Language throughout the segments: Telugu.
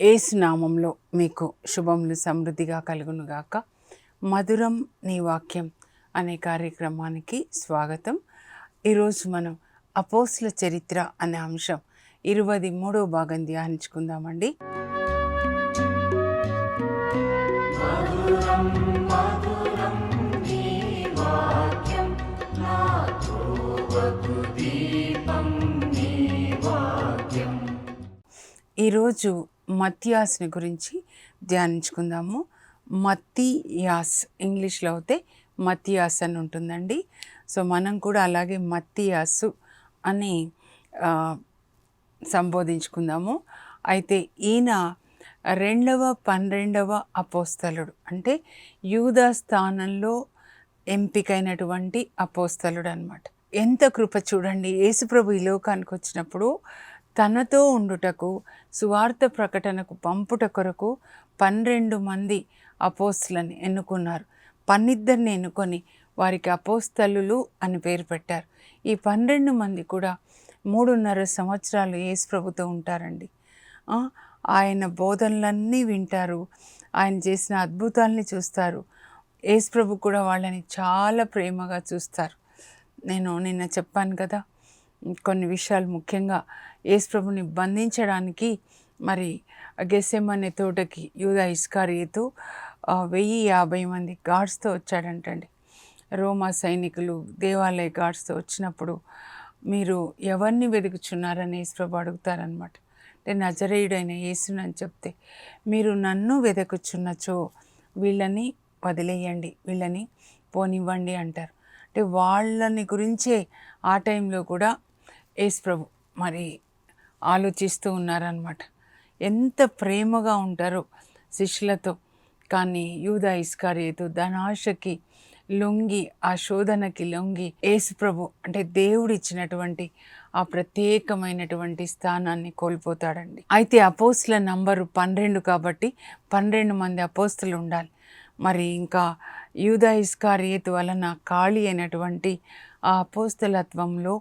ఏసునామంలో మీకు శుభములు సమృద్ధిగా కలుగునుగాక. మధురం నీ వాక్యం అనే కార్యక్రమానికి స్వాగతం. ఈరోజు మనం అపోస్ల చరిత్ర అనే అంశం ఇరవై మూడో భాగం ధ్యానించుకుందామండి. ఈరోజు మత్యాస్ని గురించి ధ్యానించుకుందాము. మత్తియాస్ ఇంగ్లీష్లో అయితే మత్తియాస్ అని ఉంటుందండి. సో మనం కూడా అలాగే మత్తియాసు అని సంబోధించుకుందాము. అయితే ఈయన రెండవ పన్నెండవ అపోస్తలుడు. అంటే యూదా స్థానంలో ఎంపికైనటువంటి అపోస్తలుడు అనమాట ఎంత కృప చూడండి. యేసుప్రభు ఈ లోకానికి వచ్చినప్పుడు తనతో ఉండుటకు సువార్త ప్రకటనకు పంపుట కొరకు పన్నెండు మంది అపోస్తులను ఎన్నుకున్నారు. పన్నిద్దరిని ఎన్నుకొని వారికి అపోస్తలు అని పేరు పెట్టారు. ఈ పన్నెండు మంది కూడా మూడున్నర సంవత్సరాలు యేసు ప్రభుతో ఉంటారండి. ఆయన బోధనలన్నీ వింటారు. ఆయన చేసిన అద్భుతాలని చూస్తారు. యేసు ప్రభు కూడా వాళ్ళని చాలా ప్రేమగా చూస్తారు. నేను నిన్న చెప్పాను కదా కొన్ని విషయాలు ముఖ్యంగా యేసుప్రభుని బంధించడానికి మరి గెసెమనే తోటకి యూదా ఇస్కారియేతు వెయ్యి యాభై మంది గాడ్స్తో వచ్చాడంటండి. రోమా సైనికులు దేవాలయ గాడ్స్తో వచ్చినప్పుడు మీరు ఎవరిని వెతుకుచున్నారని యేసుప్రభు అడుగుతారనమాట అంటే నజరేయుడైన యేసునని చెప్తే మీరు నన్ను వెతుకుచున్నచో వీళ్ళని వదిలేయండి వీళ్ళని పోనివ్వండి అంటారు. అంటే వాళ్ళని గురించే ఆ టైంలో కూడా యేసుప్రభు మరి ఆలోచిస్తూ ఉన్నారనమాట ఎంత ప్రేమగా ఉంటారో శిష్యులతో. కానీ యూదా ఇస్కారియేతు ధనాశకి లొంగి ఆ శోధనకి లొంగి యేసుప్రభు అంటే దేవుడిచ్చినటువంటి ఆ ప్రత్యేకమైనటువంటి స్థానాన్ని కోల్పోతాడండి. అయితే అపోస్తుల నంబరు పన్నెండు కాబట్టి పన్నెండు మంది అపోస్తులు ఉండాలి. మరి ఇంకా యూదా ఇస్కారియేతు వలన ఖాళీ అయినటువంటి ఆ అపోస్తలత్వంలో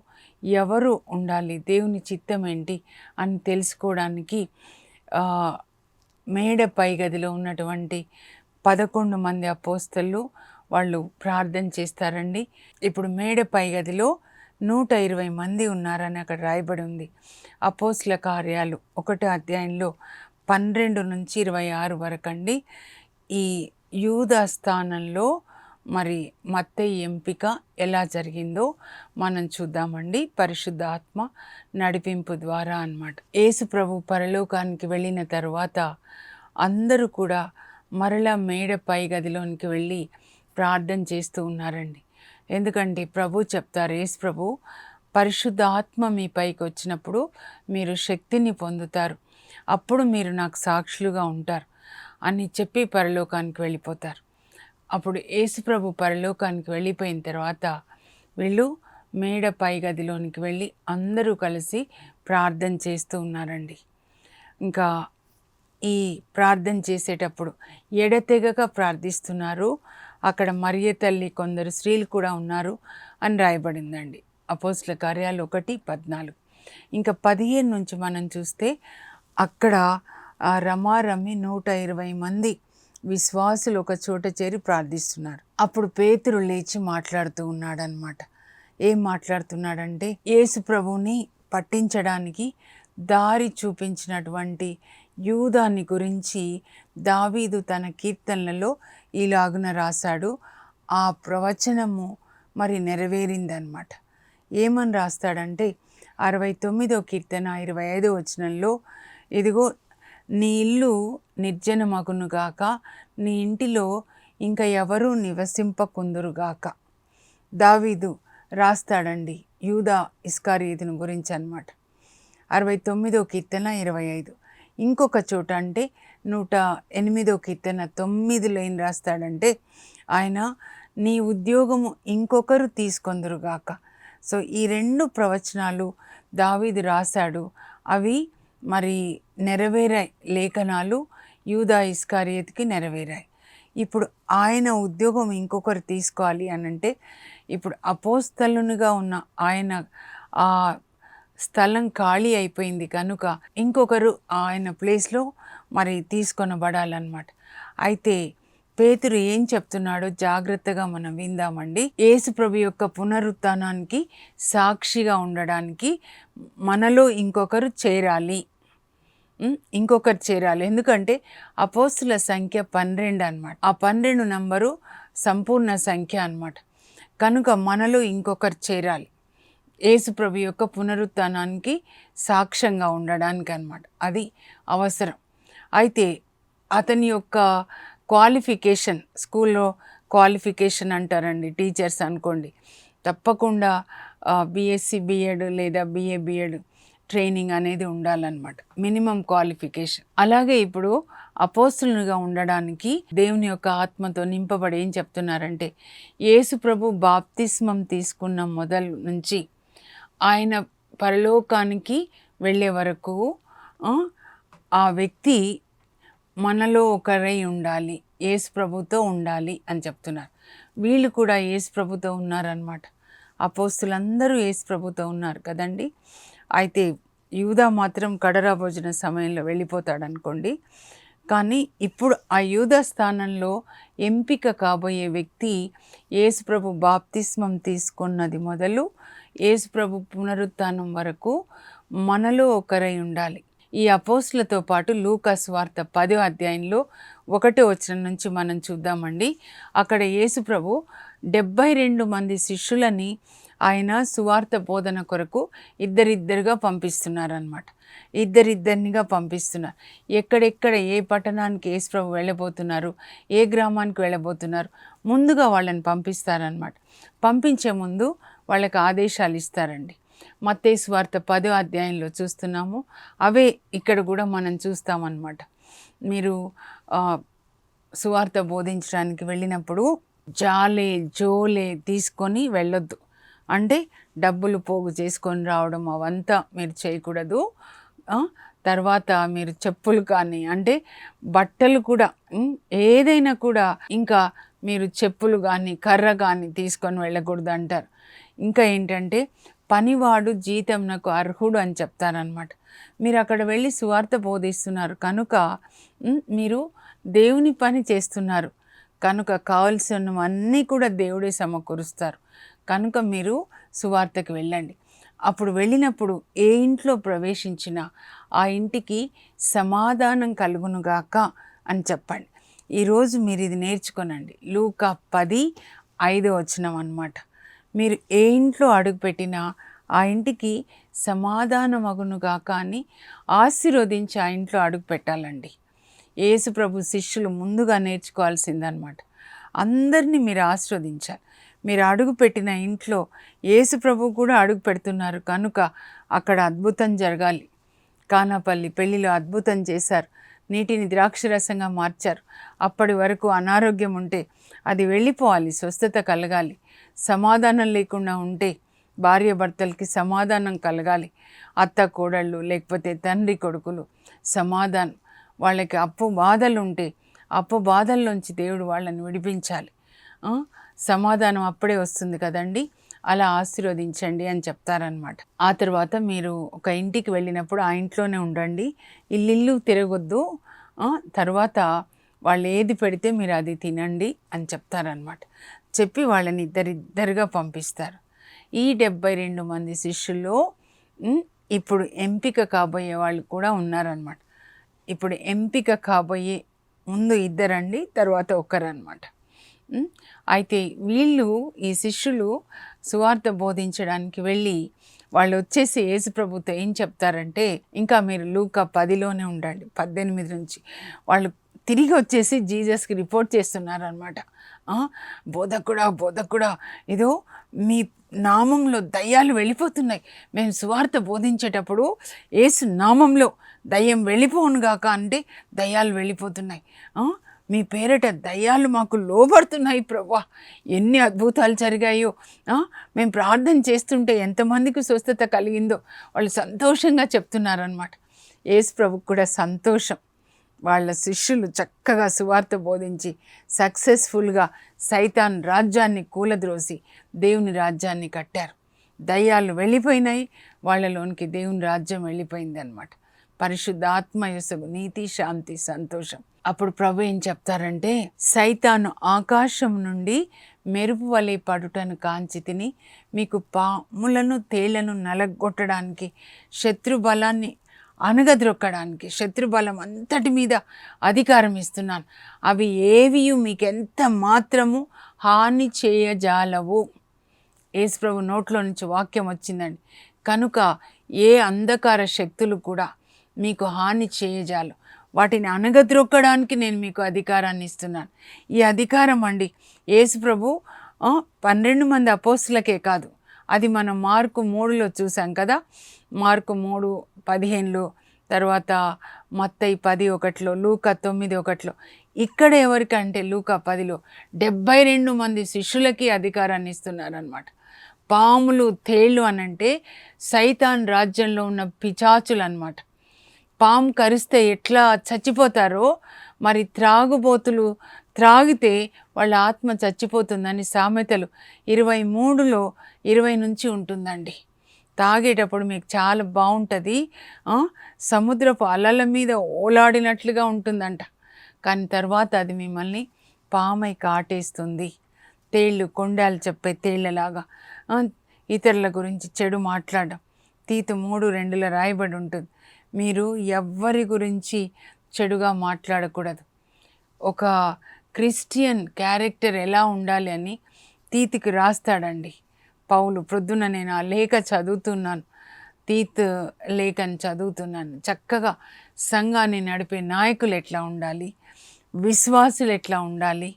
ఎవరు ఉండాలి? దేవుని చిత్తం ఏంటి అని తెలుసుకోవడానికి మేడ పై గదిలో ఉన్నటువంటి పదకొండు మంది అపోస్తలు వాళ్ళు ప్రార్థన చేస్తారండి. ఇప్పుడు మేడ పై గదిలో నూట ఇరవై మంది ఉన్నారని అక్కడ రాయబడి ఉంది. అపోస్ల కార్యాలు ఒకటో అధ్యాయంలో పన్నెండు నుంచి ఇరవై ఆరు వరకు అండి ఈ యూదా స్థానంలో మరి మత్తయి ఎంపిక ఎలా జరిగిందో మనం చూద్దామండి. పరిశుద్ధ ఆత్మ నడిపింపు ద్వారా అన్నమాట. యేసు ప్రభు పరలోకానికి వెళ్ళిన తర్వాత అందరూ కూడా మరలా మేడ పై గదిలోనికి వెళ్ళి ప్రార్థన చేస్తూ ఉన్నారండి. ఎందుకంటే ప్రభు చెప్తారు యేసు ప్రభు పరిశుద్ధ ఆత్మ మీ పైకి వచ్చినప్పుడు మీరు శక్తిని పొందుతారు. అప్పుడు మీరు నాకు సాక్షులుగా ఉంటారు అని చెప్పి పరలోకానికి వెళ్ళిపోతారు. అప్పుడు యేసుప్రభు పరలోకానికి వెళ్ళిపోయిన తర్వాత వీళ్ళు మేడ పై గదిలోనికి వెళ్ళి అందరూ కలిసి ప్రార్థన చేస్తూ ఉన్నారండి. ఇంకా ఈ ప్రార్థన చేసేటప్పుడు ఎడతెగక ప్రార్థిస్తున్నారు. అక్కడ మరియ తల్లి కొందరు స్త్రీలు కూడా ఉన్నారు అని రాయబడిందండి. అపోస్ల కార్యాలు ఒకటి పద్నాలుగు. ఇంకా పదిహేను నుంచి మనం చూస్తే అక్కడ రమారమి నూట ఇరవై మంది విశ్వాసులు ఒక చోట చేరి ప్రార్థిస్తున్నారు. అప్పుడు పేతురు లేచి మాట్లాడుతూ ఉన్నాడనమాట ఏం మాట్లాడుతున్నాడంటే యేసు ప్రభుని పట్టించడానికి దారి చూపించినటువంటి యూదాన్ని గురించి దావీదు తన కీర్తనలలో ఇలాగున రాశాడు. ఆ ప్రవచనము మరి నెరవేరిందనమాట ఏమని రాస్తాడంటే అరవై తొమ్మిదో కీర్తన ఇరవై ఐదో వచనంలో ఇదిగో నీ ఇల్లు నిర్జనమగునుగాక నీ ఇంటిలో ఇంకా ఎవరూ నివసింపకుందురుగాక. దావీదు రాస్తాడండి యూదా ఇస్కారీదును గురించి అన్నమాట అరవై తొమ్మిదో కీర్తన ఇరవై ఐదు. ఇంకొక చోట అంటే నూట ఎనిమిదో కీర్తన తొమ్మిదిలో ఏం రాస్తాడంటే ఆయన నీ ఉద్యోగము ఇంకొకరు తీసుకొందరుగాక. సో ఈ రెండు ప్రవచనాలు దావీదు రాశాడు. అవి మరి నెరవేరాయి లేఖనాలు యూదా ఇస్కారియత్కి నెరవేరాయి. ఇప్పుడు ఆయన ఉద్యోగం ఇంకొకరు తీసుకోవాలి అని అంటే ఇప్పుడు అపోస్తలునిగా ఉన్న ఆయన ఆ స్థలం ఖాళీ అయిపోయింది కనుక ఇంకొకరు ఆయన ప్లేస్లో మరి తీసుకొనబడాలన్నమాట. అయితే పేతురు ఏం చెప్తున్నాడో జాగ్రత్తగా మనం విందామండి. యేసుప్రభు యొక్క పునరుత్థానానికి సాక్షిగా ఉండడానికి మనలో ఇంకొకరు చేరాలి. ఇంకొకరు చేరాలి. ఎందుకంటే అపోస్తుల సంఖ్య పన్నెండు అన్నమాట. ఆ పన్నెండు నంబరు సంపూర్ణ సంఖ్య అన్నమాట. కనుక మనలో ఇంకొకరు చేరాలి. ఏసుప్రభు యొక్క పునరుత్నానికి సాక్ష్యంగా ఉండడానికి అన్నమాట. అది అవసరం. అయితే అతని యొక్క క్వాలిఫికేషన్ స్కూల్లో క్వాలిఫికేషన్ అంటారండి టీచర్స్ అనుకోండి. తప్పకుండా బీఎస్సీ బిఎడ్ లేదా బిఏ బిఎడ్ ట్రైనింగ్ అనేది ఉండాలన్నమాట. Minimum qualification. అలాగే ఇప్పుడు అపోస్తులుగా ఉండడానికి దేవుని యొక్క ఆత్మతో నింపబడి ఏం చెప్తున్నారంటే యేసు ప్రభు బాప్తిస్మం తీసుకున్న మొదలు నుంచి ఆయన పరలోకానికి వెళ్ళే వరకు ఆ, వ్యక్తి మనలో ఒకరై ఉండాలి యేసు ప్రభుతో ఉండాలి అని చెప్తున్నారు. వీళ్ళు కూడా యేసు ప్రభుతో ఉన్నారనమాట అపోస్తులందరూ యేసు ప్రభుతో ఉన్నారు కదండి? అయితే యూదా మాత్రం కడరా భోజన సమయంలో వెళ్ళిపోతాడు అనుకోండి కానీ ఇప్పుడు ఆ యూదా స్థానంలో ఎంపిక కాబోయే వ్యక్తి యేసుప్రభు బాప్తిస్మం తీసుకున్నది మొదలు యేసుప్రభు పునరుత్థానం వరకు మనలో ఒకరై ఉండాలి. ఈ అపోస్లతో పాటు లూకాస్ వార్త పదో అధ్యాయంలో ఒకటో వచ్చిన నుంచి మనం చూద్దామండి. అక్కడ యేసుప్రభు డెబ్బై రెండు మంది శిష్యులని ఆయన సువార్త బోధన కొరకు ఇద్దరిద్దరుగా పంపిస్తున్నారనమాట ఇద్దరిద్దరినిగా పంపిస్తున్నారు. ఎక్కడెక్కడ ఏ పట్టణానికి యేసుప్రభు వెళ్ళబోతున్నారు ఏ గ్రామానికి వెళ్ళబోతున్నారు ముందుగా వాళ్ళని పంపిస్తారనమాట పంపించే ముందు వాళ్ళకి ఆదేశాలు ఇస్తారండి. మత్తే వార్త పదో అధ్యాయంలో చూస్తున్నాము. అవే ఇక్కడ కూడా మనం చూస్తామన్నమాట. మీరు సువార్త బోధించడానికి వెళ్ళినప్పుడు జాలే జోలే తీసుకొని వెళ్ళొద్దు. అంటే డబ్బులు పోగు చేసుకొని రావడం అవంతా మీరు చేయకూడదు. తర్వాత మీరు చెప్పులు కానీ అంటే బట్టలు కూడా ఏదైనా కూడా ఇంకా మీరు చెప్పులు కానీ కర్ర కానీ తీసుకొని వెళ్ళకూడదు అంటారు. ఇంకా ఏంటంటే పనివాడు జీతం నాకు అర్హుడు అని చెప్తారనమాట మీరు అక్కడ వెళ్ళి సువార్త బోధిస్తున్నారు. కనుక మీరు దేవుని పని చేస్తున్నారు. కనుక కావలసినవన్నీ కూడా దేవుడే సమకూరుస్తారు. కనుక మీరు సువార్తకు వెళ్ళండి. అప్పుడు వెళ్ళినప్పుడు ఏ ఇంట్లో ప్రవేశించినా ఆ ఇంటికి సమాధానం కలుగునుగాక అని చెప్పండి. ఈరోజు మీరు ఇది నేర్చుకోనండి. లూకా పది ఐదో వచ్చినం అన్నమాట. మీరు ఏ ఇంట్లో అడుగుపెట్టినా ఆ ఇంటికి సమాధానమగునుగాక అని ఆశీర్వదించి ఆ ఇంట్లో అడుగు పెట్టాలండి. యేసు ప్రభు శిష్యులు ముందుగా నేర్చుకోవాల్సిందనమాట అందరినీ మీరు ఆశీర్వదించాలి. మీరు అడుగు పెట్టిన ఇంట్లో యేసు ప్రభు కూడా అడుగు పెడుతున్నారు. కనుక అక్కడ అద్భుతం జరగాలి. కానాపల్లి పెళ్ళిలో అద్భుతం చేశారు. నీటిని ద్రాక్షరసంగా మార్చారు. అప్పటి వరకు అనారోగ్యం ఉంటే అది వెళ్ళిపోవాలి. స్వస్థత కలగాలి. సమాధానం లేకుండా ఉంటే భార్య భర్తలకి సమాధానం కలగాలి. అత్త కోడళ్ళు లేకపోతే తండ్రి కొడుకులు సమాధానం. వాళ్ళకి అప్పు బాధలు ఉంటే అప్పు బాధల్లోంచి దేవుడు వాళ్ళని విడిపించాలి. సమాధానం అప్పుడే వస్తుంది కదండి. అలా ఆశీర్వదించండి అని చెప్తారనమాట ఆ తర్వాత మీరు ఒక ఇంటికి వెళ్ళినప్పుడు ఆ ఇంట్లోనే ఉండండి. ఇల్లు తిరగొద్దు. తర్వాత వాళ్ళు ఏది పెడితే మీరు అది తినండి అని చెప్తారనమాట చెప్పి వాళ్ళని ఇద్దరిద్దరుగా పంపిస్తారు. ఈ డెబ్బై రెండు మంది శిష్యుల్లో ఇప్పుడు ఎంపిక కాబోయే వాళ్ళు కూడా ఉన్నారనమాట ఇప్పుడు ఎంపిక కాబోయే ముందు ఇద్దరండి తర్వాత ఒకరు అనమాట అయితే వీళ్ళు ఈ శిష్యులు సువార్త బోధించడానికి వెళ్ళి వాళ్ళు వచ్చేసి యేసు ప్రభుతో ఏం చెప్తారంటే ఇంకా మీరు లూక పదిలోనే ఉండండి పద్దెనిమిది నుంచి. వాళ్ళు తిరిగి వచ్చేసి జీసస్కి రిపోర్ట్ చేస్తున్నారనమాట బోధకుడా బోధకుడా ఏదో మీ నామంలో దయ్యాలు వెళ్ళిపోతున్నాయి. మేము సువార్త బోధించేటప్పుడు ఏసు నామంలో దయ్యం వెళ్ళిపోనుగాక అంటే దయ్యాలు వెళ్ళిపోతున్నాయి. మీ పేరిట దయ్యాలు మాకు లోబడుతున్నాయి ప్రభా ఎన్ని అద్భుతాలు జరిగాయో. మేము ప్రార్థన చేస్తుంటే ఎంతమందికి స్వస్థత కలిగిందో. వాళ్ళు సంతోషంగా చెప్తున్నారనమాట యేసు ప్రభుకు కూడా సంతోషం. వాళ్ళ శిష్యులు చక్కగా సువార్త బోధించి సక్సెస్ఫుల్గా సైతాన్ రాజ్యాన్ని కూలద్రోసి దేవుని రాజ్యాన్ని కట్టారు. దయ్యాలు వెళ్ళిపోయినాయి. వాళ్ళలోనికి దేవుని రాజ్యం వెళ్ళిపోయింది అనమాట పరిశుద్ధాత్మ యొసగు నీతి శాంతి సంతోషం. అప్పుడు ప్రభు ఏం చెప్తారంటే సైతాను ఆకాశం నుండి మెరుపు వలె పడుటను కాంచి తిని మీకు పాములను తేళ్ళను నలగొట్టడానికి శత్రు బలాన్ని అనగద్రొక్కడానికి శత్రుబలం అంతటి మీద అధికారం ఇస్తున్నాను. అవి ఏవి మీకు ఎంత మాత్రము హాని చేయజాలవు. యేసుప్రభు నోట్లో నుంచి వాక్యం వచ్చిందండి. కనుక ఏ అంధకార శక్తులు కూడా మీకు హాని చేయజాలు. వాటిని అనగద్రొక్కడానికి నేను మీకు అధికారాన్ని ఇస్తున్నాను. ఈ అధికారం అండి యేసు ప్రభు పన్నెండు మంది అపోస్తులకే కాదు. అది మనం మార్కు మూడులో చూసాం కదా. మార్కు మూడు పదిహేనులో తర్వాత మత్తయి పది ఒకటిలో లూక తొమ్మిది ఒకటిలో. ఇక్కడ ఎవరికంటే లూక పదిలో డెబ్బై రెండు మంది శిష్యులకి అధికారాన్ని ఇస్తున్నారనమాట పాములు తేళ్ళు అనంటే సైతాన్ రాజ్యంలో ఉన్న పిచాచులు అనమాట పాము కరిస్తే ఎట్లా చచ్చిపోతారో మరి త్రాగుబోతులు త్రాగితే వాళ్ళ ఆత్మ చచ్చిపోతుందని సామెతలు ఇరవై మూడులో ఇరవై నుంచి ఉంటుందండి. తాగేటప్పుడు మీకు చాలా బాగుంటుంది సముద్రపు అలల మీద ఓలాడినట్లుగా ఉంటుందంట. కానీ తర్వాత అది మిమ్మల్ని పామై కాటేస్తుంది. తేళ్ళు కొండాలు చెప్పే తేళ్ళలాగా. ఇతరుల గురించి చెడు మాట్లాడడం. తీతు మూడు రెండులో రాయబడి ఉంటుంది. మీరు ఎవ్వరి గురించి చెడుగా మాట్లాడకూడదు. ఒక క్రిస్టియన్ క్యారెక్టర్ ఎలా ఉండాలి అని తీతికి రాస్తాడండి. పౌలు ప్రొద్దున నేను ఆ లేఖ చదువుతున్నాను. తీత్ లేఖని చదువుతున్నాను. చక్కగా సంఘాన్ని నడిపే నాయకులు ఎట్లా ఉండాలి? విశ్వాసులు ఎట్లా ఉండాలి?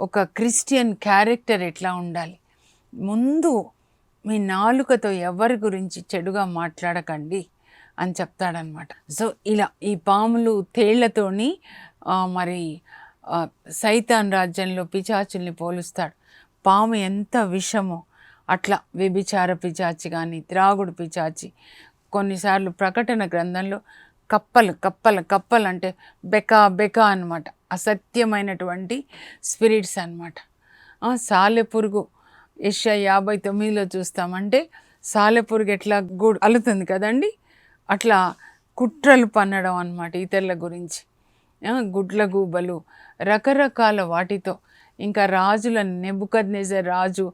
ఒక క్రిస్టియన్ క్యారెక్టర్ ఎట్లా ఉండాలి? ముందు మీ నాలుకతో ఎవరి గురించి చెడుగా మాట్లాడకండి. అని చెప్తాడనమాట. సో ఇలా ఈ పాములు తేళ్ళతోని మరి సైతాన్ రాజ్యంలో పిచాచుల్ని పోలుస్తాడు. పాము ఎంత విషమో అట్లా వ్యభిచార పిచాచి కానీ త్రాగుడు పిచాచి కొన్నిసార్లు ప్రకటన గ్రంథంలో కప్పలు కప్పలు కప్పలు అంటే బెకా బెకా అనమాట అసత్యమైనటువంటి స్పిరిట్స్ అనమాట సాలెపురుగు ఏషియా యాభై తొమ్మిదిలో చూస్తామంటే సాలెపురుగు ఎట్లా గూడు అలుతుంది కదండి? అట్లా కుట్రలు పన్నడం అనమాట ఇతరుల గురించి. గుడ్ల గూబలు రకరకాల వాటితో. ఇంకా రాజుల నెబుకద్నెజర్ రాజు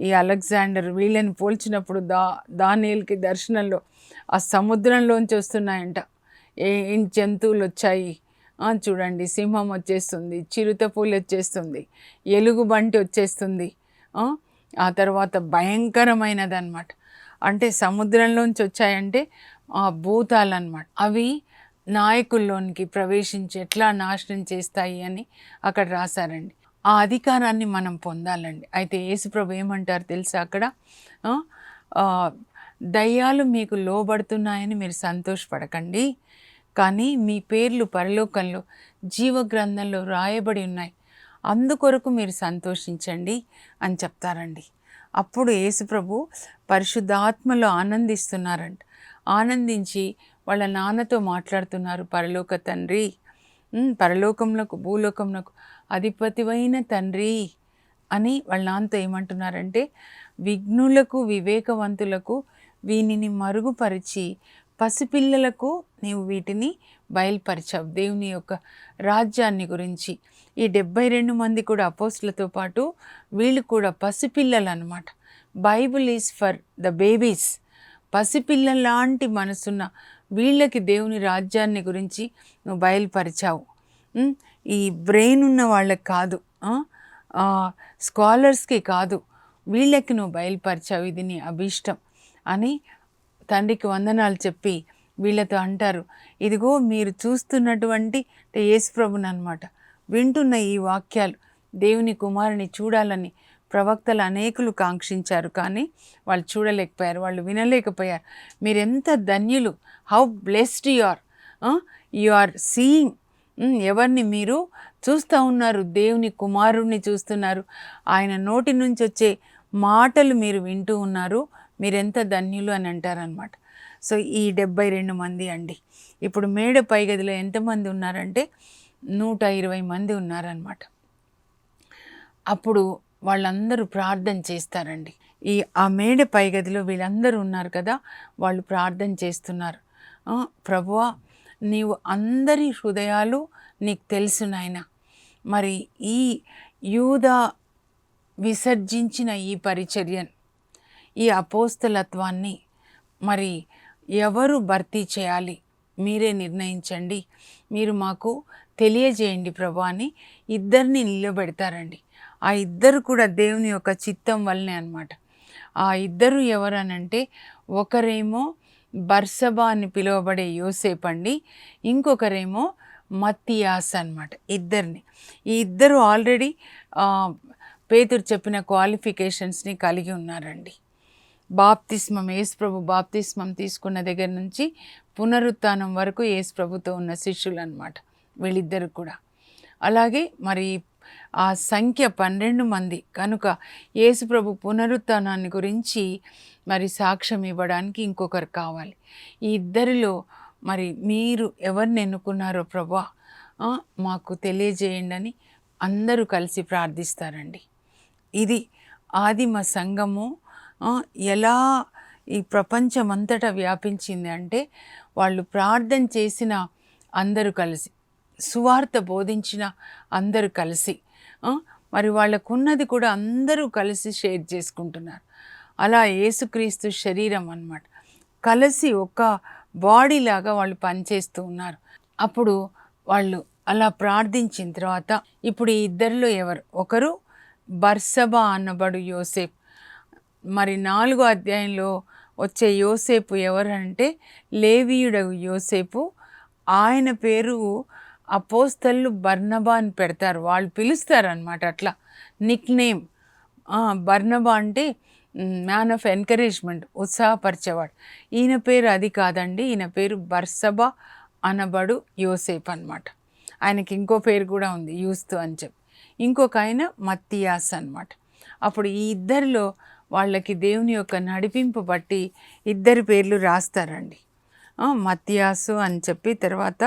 ఈ అలెగ్జాండర్ వీళ్ళని పోల్చినప్పుడు దా దానియల్కి దర్శనంలో ఆ సముద్రంలోంచి వస్తున్నాయంట. ఏ జంతువులు వచ్చాయి చూడండి సింహం వచ్చేస్తుంది చిరుతపూలు వచ్చేస్తుంది ఎలుగుబంటి వచ్చేస్తుంది. ఆ, ఆ తర్వాత భయంకరమైనది అనమాట అంటే సముద్రంలోంచి వచ్చాయంటే ఆ భూతాలు అనమాట అవి నాయకుల్లోనికి ప్రవేశించి ఎట్లా నాశనం చేస్తాయి అని అక్కడ రాశారండి. ఆ అధికారాన్ని మనం పొందాలండి. అయితే యేసుప్రభు ఏమంటారు తెలుసా అక్కడ? దయ్యాలు మీకు లోబడుతున్నాయని మీరు సంతోషపడకండి. కానీ మీ పేర్లు పరలోకంలో జీవ గ్రంథంలో రాయబడి ఉన్నాయి. అందుకొరకు మీరు సంతోషించండి అని చెప్తారండి. అప్పుడు యేసుప్రభు పరిశుద్ధాత్మలో ఆనందిస్తున్నారంట. ఆనందించి వాళ్ళ నాన్నతో మాట్లాడుతున్నారు పరలోక తండ్రి. పరలోకంలోకు భూలోకంలో అధిపతివైన తండ్రి అని వాళ్ళ నాన్నతో ఏమంటున్నారంటే విఘ్నులకు వివేకవంతులకు వీనిని మరుగుపరిచి పసిపిల్లలకు నీవు వీటిని బయలుపరిచావు. దేవుని యొక్క రాజ్యాన్ని గురించి ఈ డెబ్బై రెండు మంది కూడా అపోస్టులతో పాటు వీళ్ళు కూడా పసిపిల్లలు అనమాట Bible is for the babies పసిపిల్లలాంటి మనసున్న వీళ్ళకి దేవుని రాజ్యాన్ని గురించి నువ్వు బయలుపరిచావు. ఈ బ్రెయిన్ ఉన్న వాళ్ళకి కాదు స్కాలర్స్కి కాదు వీళ్ళకి నువ్వు బయలుపరిచావు. ఇది నీ అభీష్టం అని తండ్రికి వందనాలు చెప్పి వీళ్ళతో అంటారు. ఇదిగో మీరు చూస్తున్నటువంటి యేసు యేసుప్రభుని అనమాట వింటున్న ఈ వాక్యాలు దేవుని కుమారుని చూడాలని ప్రవక్తలు అనేకులు కాంక్షించారు కానీ వాళ్ళు చూడలేకపోయారు వాళ్ళు వినలేకపోయారు. మీరు ఎంత ధన్యులు how blessed you are you are seeing. ఎవరిని మీరు చూస్తూ ఉన్నారు దేవుని కుమారుణ్ణి చూస్తున్నారు. ఆయన నోటి నుంచి వచ్చే మాటలు మీరు వింటూ ఉన్నారు. మీరెంత ధన్యులు అని అంటారనమాట సో ఈ డెబ్బై రెండు మంది అండి. ఇప్పుడు మేడ పై గదిలో ఎంతమంది ఉన్నారంటే నూట ఇరవై మంది ఉన్నారనమాట అప్పుడు వాళ్ళందరూ ప్రార్థన చేస్తారండి. ఈ ఆ మేడ పై గదిలో వీళ్ళందరూ ఉన్నారు కదా వాళ్ళు ప్రార్థన చేస్తున్నారు. "ఆ, ప్రభువా నీవు అందరి హృదయాలు నీకు తెలుసు నాయన. మరి ఈ యూదా విసర్జించిన ఈ పరిచర్యను ఈ అపోస్తలత్వాన్ని మరి ఎవరు భర్తీ చేయాలి? మీరే నిర్ణయించండి. మీరు మాకు తెలియజేయండి ప్రభు అని ఇద్దరిని నిలబెడతారండి. ఆ ఇద్దరు కూడా దేవుని యొక్క చిత్తం వల్లనే అనమాట ఆ ఇద్దరు ఎవరనంటే ఒకరేమో బర్సబా అని పిలువబడే యోసేప్ అండి ఇంకొకరేమో మత్తియాస్ అనమాట ఇద్దరిని. ఈ ఇద్దరు ఆల్రెడీ పేతురు చెప్పిన క్వాలిఫికేషన్స్ని కలిగి ఉన్నారండి. బాప్తిస్మం యేసుప్రభు బాప్తిస్మం తీసుకున్న దగ్గర నుంచి పునరుత్నం వరకు యేసుప్రభుతో ఉన్న శిష్యులు అనమాట వీళ్ళిద్దరు కూడా. అలాగే మరి ఆ సంఖ్య పన్నెండు మంది. కనుక యేసుప్రభు పునరుత్నాన్ని గురించి మరి సాక్ష్యం ఇవ్వడానికి ఇంకొకరు కావాలి. ఈ ఇద్దరిలో మరి మీరు ఎవరిని ఎన్నుకున్నారో ప్రభా? మాకు తెలియజేయండి అని అందరూ కలిసి ప్రార్థిస్తారండి. ఇది ఆదిమ సంఘము. ఎలా ఈ ప్రపంచమంతటా వ్యాపించింది అంటే వాళ్ళు ప్రార్థన చేసిన అందరూ కలిసి. సువార్త బోధించిన అందరూ కలిసి మరి వాళ్ళకున్నది కూడా అందరూ కలిసి షేర్ చేసుకుంటున్నారు. అలా యేసుక్రీస్తు శరీరం అన్నమాట. కలిసి ఒక బాడీ లాగా వాళ్ళు పనిచేస్తూ ఉన్నారు. అప్పుడు వాళ్ళు అలా ప్రార్థించిన తర్వాత ఇప్పుడు ఈ ఇద్దరిలో ఎవరు? ఒకరు బర్సబా అన్నబడు యోసేఫ్. మరి నాలుగో అధ్యాయంలో వచ్చే యోసేపు ఎవరంటే లేవీయుడగు యోసేపు. ఆయన పేరు అపోస్తళ్ళు బర్నబా అని పెడతారు. వాళ్ళు పిలుస్తారు అనమాట అట్లా. Nick name. బర్నబా అంటే మ్యాన్ ఆఫ్ ఎంకరేజ్మెంట్ ఉత్సాహపరిచేవాడు. ఈయన పేరు అది కాదండి. ఈయన పేరు బర్సబా అనబడు యోసేప్ అనమాట ఆయనకి ఇంకో పేరు కూడా ఉంది యూస్తు అని చెప్పి. ఇంకొక ఆయన మత్తియాస్ అన్నమాట. అప్పుడు ఈ ఇద్దరిలో వాళ్ళకి దేవుని యొక్క నడిపింపు బట్టి ఇద్దరి పేర్లు రాస్తారండి. మత్యాసు అని చెప్పి తర్వాత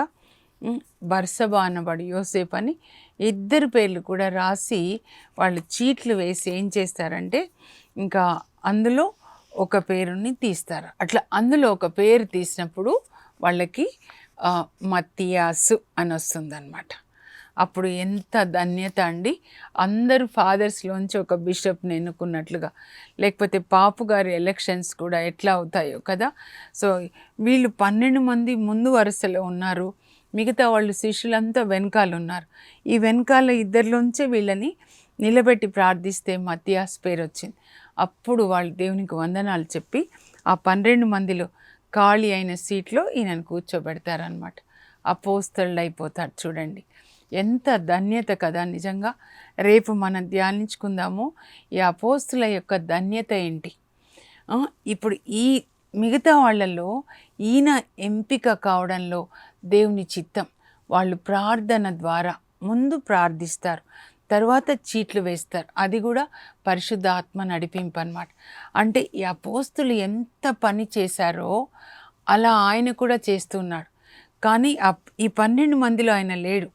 బర్సబా అనబడి యోసేప్ అని ఇద్దరు పేర్లు కూడా రాసి వాళ్ళు చీట్లు వేసి ఏం చేస్తారంటే ఇంకా అందులో ఒక పేరుని తీస్తారు. అట్లా అందులో ఒక పేరు తీసినప్పుడు వాళ్ళకి మత్తియాసు అని వస్తుందన్నమాట. అప్పుడు ఎంత ధన్యత అండి. అందరూ ఫాదర్స్లోంచి ఒక బిషప్ని ఎన్నుకున్నట్లుగా. లేకపోతే పాపు గారి ఎలక్షన్స్ కూడా ఎట్లా అవుతాయో కదా. సో వీళ్ళు పన్నెండు మంది ముందు వరుసలో ఉన్నారు. మిగతా వాళ్ళు శిష్యులంతా వెనకాల ఉన్నారు ఈ వెనకాల ఇద్దరిలోంచే వీళ్ళని నిలబెట్టి ప్రార్థిస్తే మత్యాస్ పేరు వచ్చింది అప్పుడు వాళ్ళు దేవునికి వందనాలు చెప్పి ఆ పన్నెండు మందిలో ఖాళీ అయిన సీట్లో ఈయనను కూర్చోబెడతారనమాట అపోస్తళ్ళు అయిపోతారు చూడండి. ఎంత ధన్యత కదా నిజంగా. రేపు మనం ధ్యానించుకుందాము. ఈ అపోస్తుల యొక్క ధన్యత ఏంటి? ఇప్పుడు ఈ మిగతా వాళ్ళల్లో ఈయన ఎంపిక కావడంలో దేవుని చిత్తం. వాళ్ళు ప్రార్థన ద్వారా ముందు ప్రార్థిస్తారు. తర్వాత చీట్లు వేస్తారు. అది కూడా పరిశుద్ధాత్మ నడిపింపు అనమాట అంటే ఈ అపోస్తులు ఎంత పని చేశారో అలా ఆయన కూడా చేస్తున్నాడు కానీ ఆ ఈ పన్నెండు మందిలో ఆయన లేడు.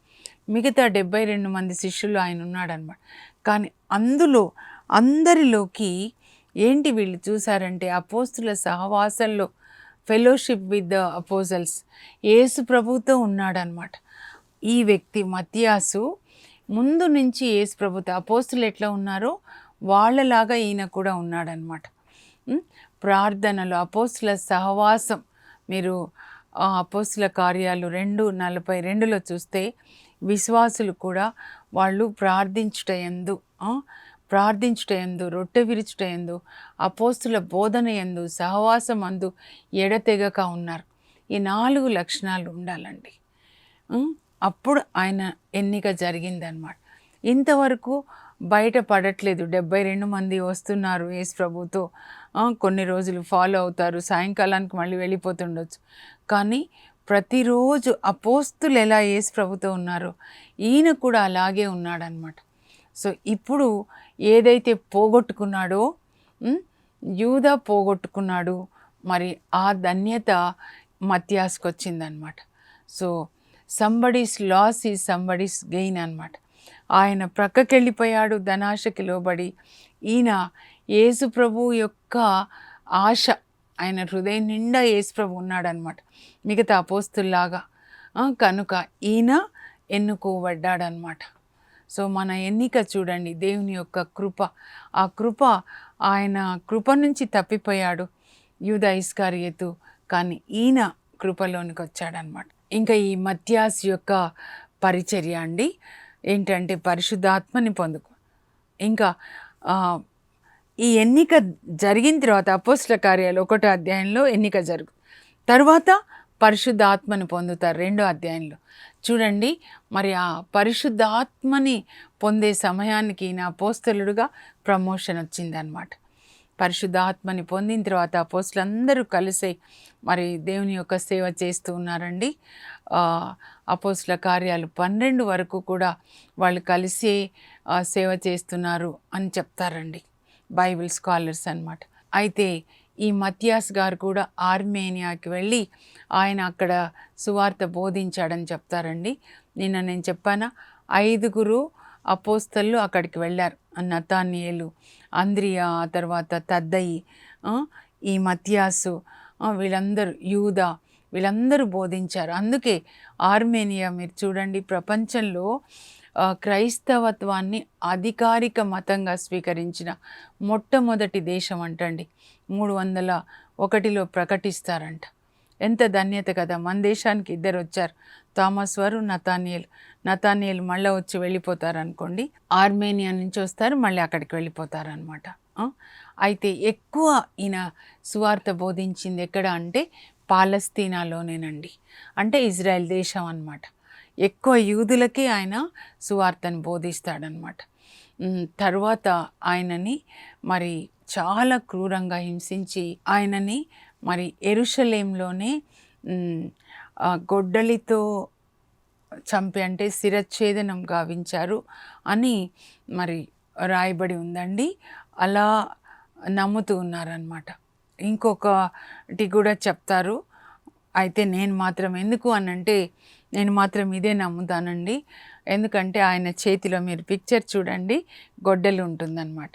మిగతా డెబ్బై రెండు మంది శిష్యులు ఆయన ఉన్నాడనమాట కానీ అందులో అందరిలోకి ఏంటి వీళ్ళు చూసారంటే అపోస్తుల సహవాసంలో fellowship with the apostles. Yesu ప్రభుతో ఉన్నాడనమాట. ఈ వ్యక్తి మత్యాసు ముందు నుంచి యేసు ప్రభుతో అపోస్తులు ఎట్లా ఉన్నారో వాళ్ళలాగా ఈయన కూడా ఉన్నాడనమాట. ప్రార్థనలు అపోస్తుల సహవాసం మీరు అపోస్తుల కార్యాలు రెండు నలభై రెండులో చూస్తే విశ్వాసులు కూడా వాళ్ళు ప్రార్థించుట ఎందు ప్రార్థించుట ఎందు రొట్టె విరుచుట ఎందు అపోస్తుల బోధన ఎందు సహవాసం అందు ఎడతెగక ఉన్నారు. ఈ నాలుగు లక్షణాలు ఉండాలండి. అప్పుడు ఆయన ఎన్నిక జరిగిందనమాట ఇంతవరకు బయట పడట్లేదు డెబ్బై రెండు మంది వస్తున్నారు యేసు ప్రభుతో. కొన్ని రోజులు ఫాలో అవుతారు. సాయంకాలానికి మళ్ళీ వెళ్ళిపోతుండొచ్చు. కానీ ప్రతిరోజు అపోస్తులు ఎలా యేసు ప్రభుతో ఉన్నారో ఈయన కూడా అలాగే ఉన్నాడనమాట సో ఇప్పుడు ఏదైతే పోగొట్టుకున్నాడో యూద యూదా పోగొట్టుకున్నాడు మరి ఆ ధన్యత మత్యాస్కి వచ్చిందనమాట సో సంబడీస్ లాస్ ఈ సంబడీస్ గెయిన్ అనమాట ఆయన ప్రక్కకెళ్ళిపోయాడు ధనాశకి లోబడి. ఈయన యేసు ప్రభు యొక్క ఆశ ఆయన హృదయం నిండా యేసు ప్రభు ఉన్నాడనమాట. మిగతా అపోస్తుల్లాగా కనుక ఈయన ఎన్నుకోబడ్డాడనమాట. సో మన ఎన్నిక చూడండి దేవుని యొక్క కృప. ఆ కృప ఆయన కృప నుంచి తప్పిపోయాడు యూద ఇస్కారియతు. కానీ ఈయన కృపలోనికి వచ్చాడనమాట ఇంకా ఈ మత్యాస్ యొక్క పరిచర్య అండి ఏంటంటే పరిశుద్ధాత్మని పొందుకో. ఇంకా ఈ ఎన్నిక జరిగిన తర్వాత అపోస్ల కార్యాలు ఒకటో అధ్యాయంలో ఎన్నిక జరుగు తర్వాత పరిశుద్ధాత్మని పొందుతారు రెండో అధ్యాయంలో. చూడండి మరి ఆ పరిశుద్ధాత్మని పొందే సమయానికి నా పోస్తలుడుగా ప్రమోషన్ వచ్చిందనమాట పరిశుద్ధాత్మని పొందిన తర్వాత అపోస్తులందరూ కలిసి మరి దేవుని యొక్క సేవ చేస్తూ ఉన్నారండి. ఆ, అపోస్తుల కార్యాలు పన్నెండు వరకు కూడా వాళ్ళు కలిసి సేవ చేస్తున్నారు అని చెప్తారండి బైబిల్ స్కాలర్స్ అన్నమాట. అయితే ఈ మత్యాస్ గారు కూడా ఆర్మేనియాకి వెళ్ళి ఆయన అక్కడ సువార్త బోధించాడని చెప్తారండి. నిన్న నేను చెప్పానా? ఐదుగురు అపోస్తళ్ళు అక్కడికి వెళ్ళారు. నతానియలు అంద్రియా ఆ తర్వాత తద్దయి ఈ మత్యాసు వీళ్ళందరూ యూదా వీళ్ళందరూ బోధించారు. అందుకే ఆర్మేనియా మీరు చూడండి ప్రపంచంలో క్రైస్తవత్వాన్ని అధికారిక మతంగా స్వీకరించిన మొట్టమొదటి దేశం అంటండి. మూడు వందల ఒకటిలో ప్రకటిస్తారంట. ఎంత ధన్యత కదా మన దేశానికి ఇద్దరు వచ్చారు. థామస్ వారు నతానియల్. నతానియల్ మళ్ళీ వచ్చి వెళ్ళిపోతారు అనుకోండి ఆర్మేనియా నుంచి వస్తారు మళ్ళీ అక్కడికి వెళ్ళిపోతారనమాట అయితే ఎక్కువ ఈయన సువార్త బోధించింది ఎక్కడ అంటే పాలస్తీనాలోనేనండి. అంటే ఇజ్రాయెల్ దేశం అనమాట ఎక్కువ యూదులకే ఆయన సువార్తను బోధిస్తాడనమాట తర్వాత ఆయనని మరి చాలా క్రూరంగా హింసించి ఆయనని మరి ఎరుషలేంలోనే గొడ్డలితో చంపి అంటే శిరచ్ఛేదనం గావించారు అని మరి రాయబడి ఉందండి. అలా నమ్ముతూ ఉన్నారనమాట ఇంకొకటి కూడా చెప్తారు. అయితే నేను మాత్రం ఎందుకు అనంటే నేను మాత్రం ఇదే నమ్ముతానండి. ఎందుకంటే ఆయన చేతిలో మీరు పిక్చర్ చూడండి గొడ్డలు ఉంటుందన్నమాట.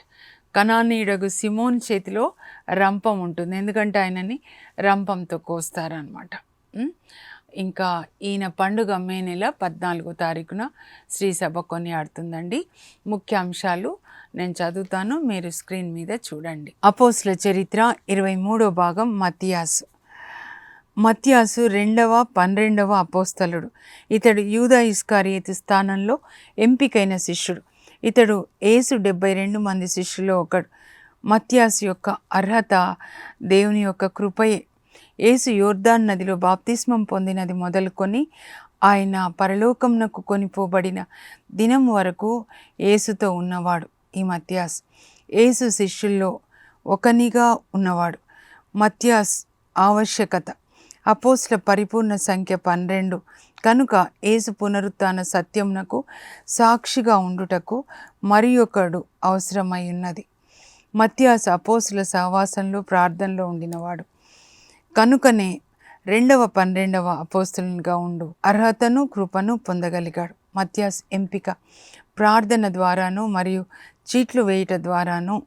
కణానీయుడగు సిమోన్ చేతిలో రంపం ఉంటుంది. ఎందుకంటే ఆయనని రంపంతో కోస్తారనమాట ఇంకా ఈయన పండుగ మే నెల పద్నాలుగో తారీఖున శ్రీ సభ కొనియాడుతుందండి. ముఖ్య అంశాలు నేను చదువుతాను మీరు స్క్రీన్ మీద చూడండి. అపోస్ల చరిత్ర ఇరవై మూడో భాగం మతియాసు. మత్యాసు రెండవ పన్నెండవ అపోస్తలుడు. ఇతడు యూదా ఇస్కారియతి స్థానంలో ఎంపికైన శిష్యుడు. ఇతడు ఏసు డెబ్బై రెండు మంది శిష్యులో ఒకడు. మత్యాసు యొక్క అర్హత దేవుని యొక్క కృపయే. ఏసు యోర్దాన్ నదిలో బాప్తిస్మం పొందినది మొదలుకొని ఆయన పరలోకంనకు కొనిపోబడిన దినం వరకు ఏసుతో ఉన్నవాడు ఈ మత్యాస్. ఏసు శిష్యుల్లో ఒకనిగా ఉన్నవాడు. మత్యాస్ ఆవశ్యకత. అపోస్ల పరిపూర్ణ సంఖ్య పన్నెండు. కనుక ఏసు పునరుత్థాన సత్యమునకు సాక్షిగా ఉండుటకు మరి ఒకడు అవసరమై ఉన్నది. మత్యాస అపోసుల సహవాసంలో ప్రార్థనలో ఉండినవాడు. కనుకనే రెండవ పన్నెండవ అపోస్తులుగా ఉండు. అర్హతను కృపను పొందగలిగాడు. మత్యాస్ ఎంపిక. ప్రార్థన ద్వారాను మరియు చీట్లు వేయుట ద్వారాను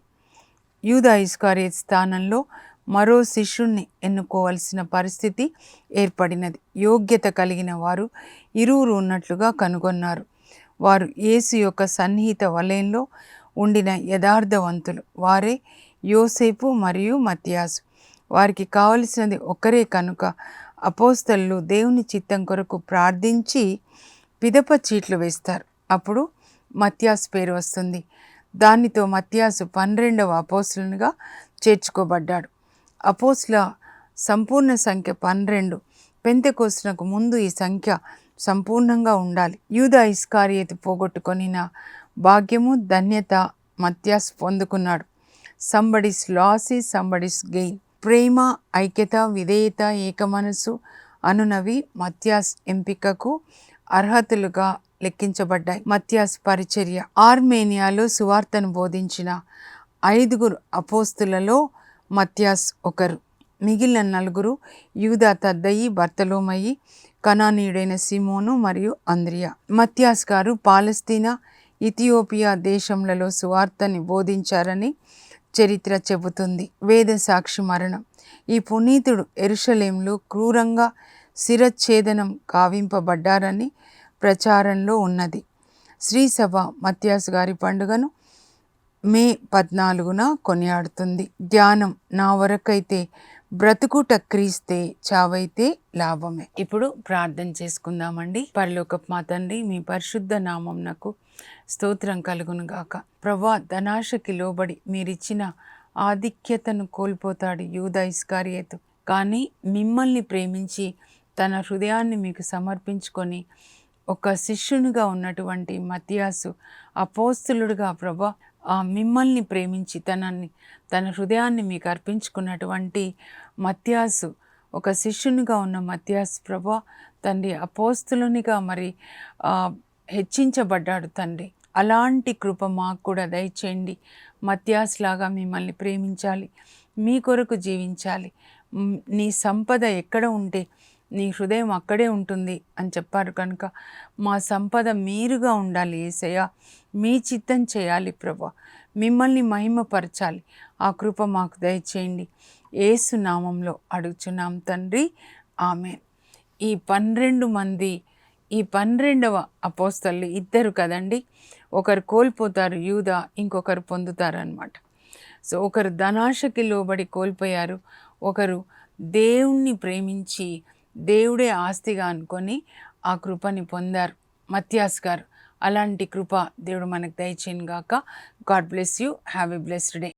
యూదా ఇస్కారియత్ స్థానంలో మరో శిష్యుణ్ణి ఎన్నుకోవలసిన పరిస్థితి ఏర్పడినది. యోగ్యత కలిగిన వారు ఇరువురు ఉన్నట్లుగా కనుగొన్నారు. వారు యేసు యొక్క సన్నిహిత వలయంలో ఉండిన యథార్థవంతులు. వారే యోసేపు మరియు మత్యాసు. వారికి కావలసినది ఒకరే కనుక అపోస్తలు దేవుని చిత్తం కొరకు ప్రార్థించి పిదప చీట్లు వేస్తారు. అప్పుడు మత్యాసు పేరు వస్తుంది. దానితో మత్యాసు పన్నెండవ అపోస్తులుగా చేర్చుకోబడ్డాడు. అపోస్ల సంపూర్ణ సంఖ్య పన్నెండు. పెంతెకోస్తునకు ముందు ఈ సంఖ్య సంపూర్ణంగా ఉండాలి. యూద ఇస్కారియతి పోగొట్టుకొనిన భాగ్యము ధన్యత మత్యాస్ పొందుకున్నాడు. సంబడిస్ లాసీ సంబడిస్ గెయిన్ ప్రేమ ఐక్యత విధేయత ఏకమనసు అనునవి మత్యాస్ ఎంపికకు అర్హతలుగా లెక్కించబడ్డాయి. మత్యాస్ పరిచర్య. ఆర్మేనియాలో సువార్తను బోధించిన ఐదుగురు అపోస్తులలో మత్యాస్ ఒకరు. మిగిలిన నలుగురు యూదా తద్దయి భర్తలోమయి కనానీయుడైన సిమోను మరియు అంద్రియా. మత్యాస్ గారు పాలస్తీనా ఇథియోపియా దేశంలలో సువార్తని బోధించారని చరిత్ర చెబుతుంది. వేద సాక్షి మరణం. ఈ పునీతుడు ఎరుషలేంలో క్రూరంగా శిరచ్ఛేదనం కావింపబడ్డారని ప్రచారంలో ఉన్నది. శ్రీసభ మత్యాస్ గారి పండుగను మే పద్నాలుగున కొనియాడుతుంది. ధ్యానం నా వరకైతే బ్రతుకుట క్రీస్తే చావైతే లాభమే. ఇప్పుడు ప్రార్థన చేసుకుందామండి. పరలోకపు మా తండ్రి మీ పరిశుద్ధ నామం నాకు స్తోత్రం కలుగును గాక. ప్రభా ధనాశకి లోబడి మీరిచ్చిన ఆధిక్యతను కోల్పోతాడు యూద ఇస్కార్యతు. కానీ మిమ్మల్ని ప్రేమించి తన హృదయాన్ని మీకు సమర్పించుకొని ఒక శిష్యునిగా ఉన్నటువంటి మతియాసు అపోస్తులుడుగా ప్రభా మిమ్మల్ని ప్రేమించి తనని తన హృదయాన్ని మీకు అర్పించుకున్నటువంటి మత్యాసు ఒక శిష్యునిగా ఉన్న మత్యాసు ప్రభా తండ్రి అపోస్తులునిగా మరి హెచ్చించబడ్డాడు తండ్రి. అలాంటి కృప మాకు కూడా దయచేయండి. మత్యాస్లాగా మిమ్మల్ని ప్రేమించాలి. మీ కొరకు జీవించాలి. నీ సంపద ఎక్కడ ఉంటే నీ హృదయం అక్కడే ఉంటుంది అని చెప్పారు కనుక మా సంపద మీరుగా ఉండాలి ఏసయ్య. మీ చిత్తం చేయాలి ప్రభా. మిమ్మల్ని మహిమపరచాలి. ఆ కృప మాకు దయచేయండి. ఏసు నామంలో అడుగుచున్నాం తండ్రి. ఆమె ఈ పన్నెండు మంది ఈ పన్నెండవ అపోస్తలు ఇద్దరు కదండి. ఒకరు కోల్పోతారు యూద ఇంకొకరు పొందుతారనమాట సో ఒకరు ధనాశకి లోబడి కోల్పోయారు. ఒకరు దేవుణ్ణి ప్రేమించి దేవుడే ఆస్తిగా అనుకొని ఆ కృపని పొందారు. మత్యాస్ గారు అలాంటి కృప దేవుడు మనకు దయచేయను గాక God bless you. Have a blessed day.